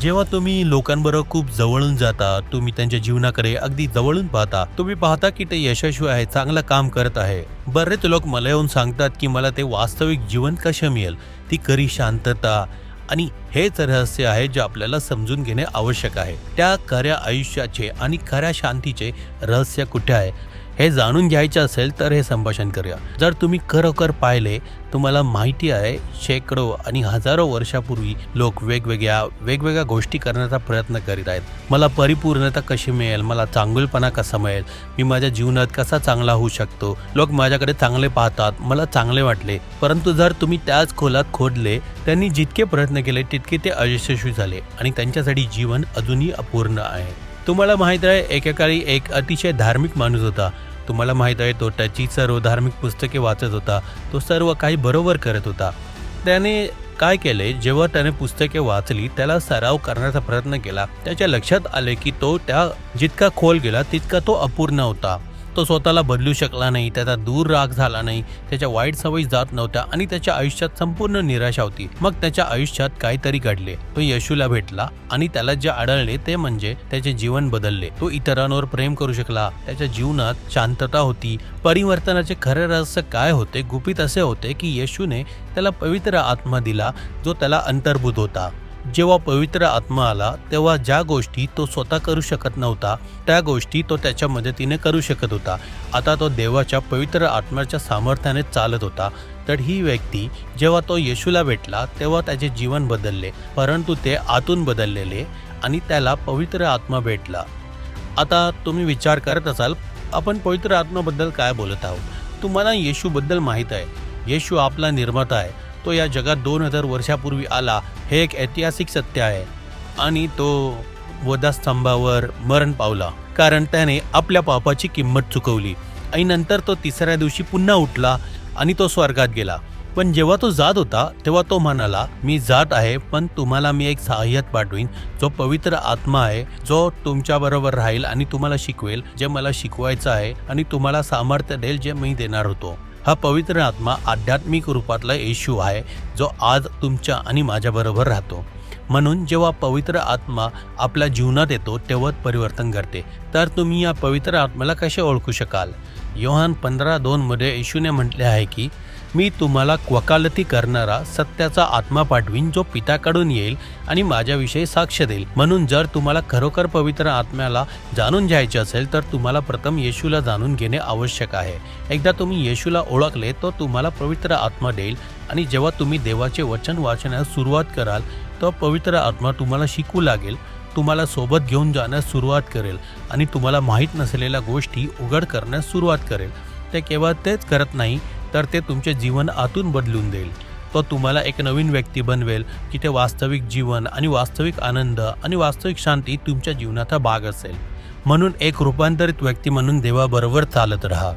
जेव्हा तुम्ही लोकांबरोबर खूप जवळून जाता तुम्ही त्यांच्या जीवनाकडे अगदी जवळून पाहता तुम्ही पाहता की ते यशस्वी आहे चांगलं काम करत आहे. बरेच लोक मला येऊन सांगतात की मला ते वास्तविक जीवन कसं मिळेल? ती खरी शांतता आणि हेच रहस्य आहे जे आपल्याला समजून घेणे आवश्यक आहे. त्या खऱ्या आयुष्याचे आणि खऱ्या शांतीचे रहस्य कुठे आहे? हे जाणून घ्यायचे असेल तर हे संभाषण करूया. जर तुम्ही खरोखर पाहिले तुम्हाला माहिती आहे शेकडो आणि हजारो वर्षापूर्वी लोक वेगवेगळ्या वेगवेगळ्या गोष्टी करण्याचा प्रयत्न करीत आहेत. मला परिपूर्णता कशी मिळेल? मला चांगुलपणा कसा मिळेल? मी माझ्या जीवनात कसा चांगला होऊ शकतो? लोक माझ्याकडे चांगले पाहतात मला चांगले वाटले. परंतु जर तुम्ही त्याच खोलात खोदले त्यांनी जितके प्रयत्न केले तितके ते अयशस्वी झाले आणि त्यांच्यासाठी जीवन अजूनही अपूर्ण आहे. तुम्हाला माहीत आहे एकेकाळी एक अतिशय धार्मिक माणूस होता. तुम्हाला माहीत आहे तो त्याची सर्व धार्मिक पुस्तके वाचत होता. तो सर्व काही बरोबर करत होता. त्याने काय केले? जेव्हा त्याने पुस्तके वाचली त्याला सराव करण्याचा प्रयत्न केला. त्याच्या लक्षात आले की तो त्या जितका खोल गेला तितका तो अपूर्ण होता. तो स्वतःला बदलू शकला नाही त्याचा दूर राग झाला नाही त्याच्या वाईट सवयी जात नव्हत्या आणि त्याच्या आयुष्यात संपूर्ण निराशा होती. मग त्याच्या आयुष्यात काहीतरी घडले. तो येशूला भेटला आणि त्याला जे आढळले ते म्हणजे त्याचे जीवन बदलले. तो इतरांवर प्रेम करू शकला त्याच्या जीवनात शांतता होती. परिवर्तनाचे खरे रहस्य काय होते? गुपित असे होते की येशूने त्याला पवित्र आत्मा दिला जो त्याला अंतर्भूत होता. जेव्हा पवित्र आत्मा आला तेव्हा ज्या गोष्टी तो स्वतः करू शकत नव्हता त्या गोष्टी तो त्याच्या मदतीने करू शकत होता. आता तो देवाच्या पवित्र आत्म्याच्या सामर्थ्याने चालत होता. तर ही व्यक्ती जेव्हा तो येशूला भेटला तेव्हा त्याचे जीवन बदलले परंतु ते आतून बदललेले आणि त्याला पवित्र आत्मा भेटला. आता तुम्ही विचार करत असाल आपण पवित्र आत्माबद्दल काय बोलत आहोत? तुम्हाला येशूबद्दल माहीत आहे. येशू आपला निर्माता आहे. तो या जगात दोन हजार वर्षापूर्वी आला हे एक ऐतिहासिक सत्य आहे. आणि तो वधास्तंभावर मरण पावला. कारण त्याने आपल्या पापाची किंमत चुकवली. आणि नंतर तो तिसऱ्या दिवशी पुन्हा उठला आणि तो स्वर्गात गेला. पण जेव्हा तो जात होता तेव्हा तो म्हणाला मी जात आहे पण तुम्हाला मी एक सहाय्यत पाठवीन. जो पवित्र आत्मा आहे जो तुमच्या बरोबर राहील आणि तुम्हाला शिकवेल जे मला शिकवायचं आहे आणि तुम्हाला सामर्थ्य देईल जे मी देणार होतो. हा पवित्र आत्मा आध्यात्मिक रूपातला येशू आहे जो आज तुमच्या आणि माझ्याबरोबर राहतो. म्हणून जेव्हा पवित्र आत्मा आपल्या जीवनात येतो तेव्हाच परिवर्तन घडते. तर तुम्ही या पवित्र आत्म्याला कसे ओळखू शकाल? योहान पंधरा दोनमध्ये येशूने म्हटले आहे की मी तुम्हाला वकालती करणारा सत्याचा आत्मा पाठवीन जो पित्याकडून येईल आणि माझ्याविषयी साक्ष देईल. म्हणून जर तुम्हाला खरोखर पवित्र आत्म्याला जाणून घ्यायचे असेल तर तुम्हाला प्रथम येशूला जाणून घेणे आवश्यक आहे. एकदा तुम्ही येशूला ओळखले तो तुम्हाला पवित्र आत्मा देईल आणि जेव्हा तुम्ही देवाचे वचन वाचण्यास सुरुवात कराल तर पवित्र आत्मा तुम्हाला शिकू लागेल तुम्हाला सोबत घेऊन जाण्यास सुरुवात करेल आणि तुम्हाला माहीत नसलेल्या गोष्टी उघड करण्यास सुरुवात करेल. ते केवळ तेच करत नाही तर ते तुमचे जीवन आतून बदलून देईल. तो तुम्हाला एक नवीन व्यक्ती बनवेल की ते वास्तविक जीवन आणि वास्तविक आनंद आणि वास्तविक शांती तुमच्या जीवनाचा भाग असेल. म्हणून एक रूपांतरित व्यक्ती म्हणून देवाबरोबर चालत राहा.